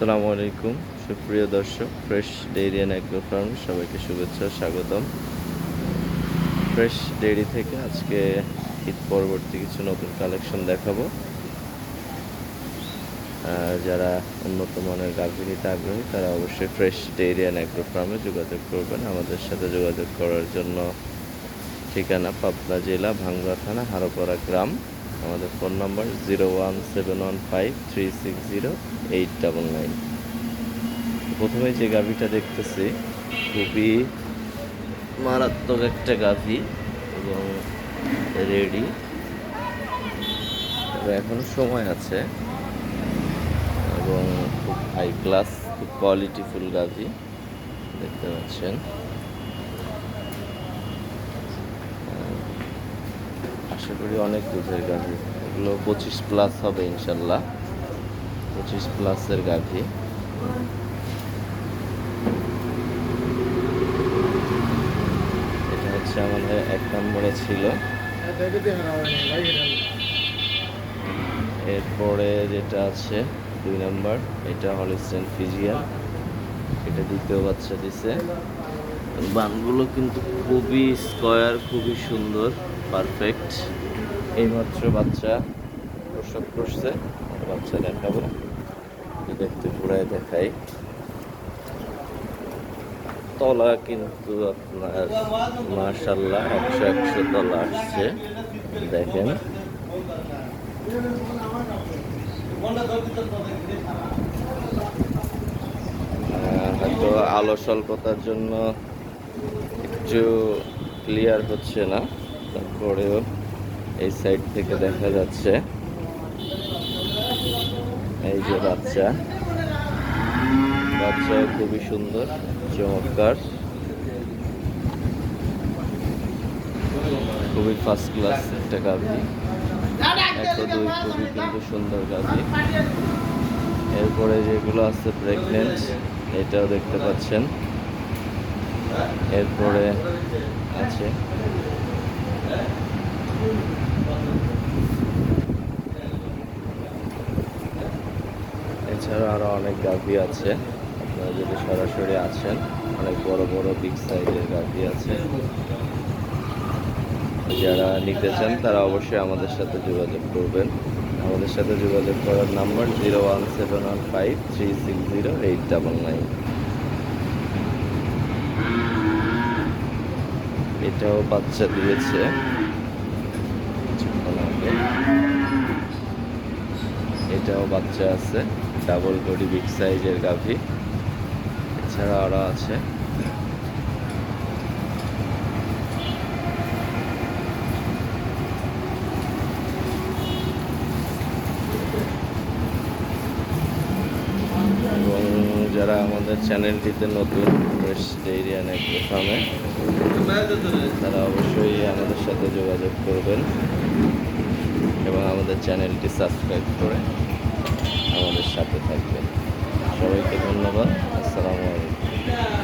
আসসালামু আলাইকুম। সুপ্রিয় দর্শক fresh dairy and agro farm সবাইকে শুভেচ্ছা, স্বাগতম। ফ্রেশ ডেইরি থেকে আজকে ঈদ পরবর্তী কিছু নতুন কালেকশন দেখাবো। যারা উন্নত মানের গাভী নিতে আগ্রহী, তারা অবশ্যই ফ্রেশ ডেইরি অ্যান্ড অ্যাগ্রো ফার্মে যোগাযোগ করবেন। আমাদের সাথে যোগাযোগ করার জন্য ঠিকানা পাবনা জেলা ভাঙ্গুড়া থানা, হারোপাড়া গ্রাম। আমাদের phone number zero one seven one five three six zero eight double nine. প্রথমে যে গাভিটা দেখতেছি, খুবই মারাত্মক একটা গাভি এবং রেডি। তবে এখনও সময় আছে এবং খুব হাই ক্লাস খুব কোয়ালিটিফুল গাভি। দেখতে পাচ্ছেন। আশা করি অনেক দুধের গাভি। এগুলো পঁচিশ প্লাস হবে ইনশাল্লাহ। পঁচিশ প্লাসের গাভি। এটা হচ্ছে আমাদের এক নম্বরে ছিল। এরপরে যেটা আছে, দুই নম্বর, এটা হলিস্টেন ফিজিয়ান এটা দ্বিতীয় বাচ্চা দিছে। বানগুলো কিন্তু খুবই স্কয়ার, খুবই সুন্দর, পারফেক্ট। এইমাত্র বাচ্চা প্রসব করছে বাচ্চা দেখাবো। দেখতে, ঘুরায় দেখাই। তলা কিন্তু আপনার মার্শাল্লাহ একশো একশো তলা আসছে। দেখেন। আলো স্বল্পতার জন্য একটু ক্লিয়ার হচ্ছে না, তারপরেও এই সাইড থেকে দেখা যাচ্ছে। এই যে বাচ্চা। বাচ্চা খুবই সুন্দর, চমৎকার। খুবই ফার্স্ট ক্লাস একটা গাভি। একটা দুই খুবই কিন্তু সুন্দর গাভি। এরপরে যেগুলো আছে প্রেগনেন্ট এটাও দেখতে পাচ্ছেন। এরপরে আছে। এছাড়া আরও অনেক গাভি আছে। আপনারা যদি সরাসরি আছেন অনেক বড় বড় বিগ সাইজের গাভি আছে। যারা নিতে চান, তারা অবশ্যই আমাদের সাথে যোগাযোগ করবেন। আমাদের সাথে যোগাযোগ করার number zero one seven one five three six zero eight double nine. এটাও বাচ্চা দিয়েছে। এটাও বাচ্চা আছে ডাবল বডি বিগ সাইজের গাভি। এছাড়া আরও আছে এবং যারা আমাদের চ্যানেলটিতে নতুন ডেইরি অ্যান্ড ফার্মে তারা অবশ্যই আমাদের সাথে যোগাযোগ করবেন এবং আমাদের চ্যানেলটি সাবস্ক্রাইব করে আমাদের সাথে থাকবেন। সবাইকে ধন্যবাদ। আসসালামু আলাইকুম।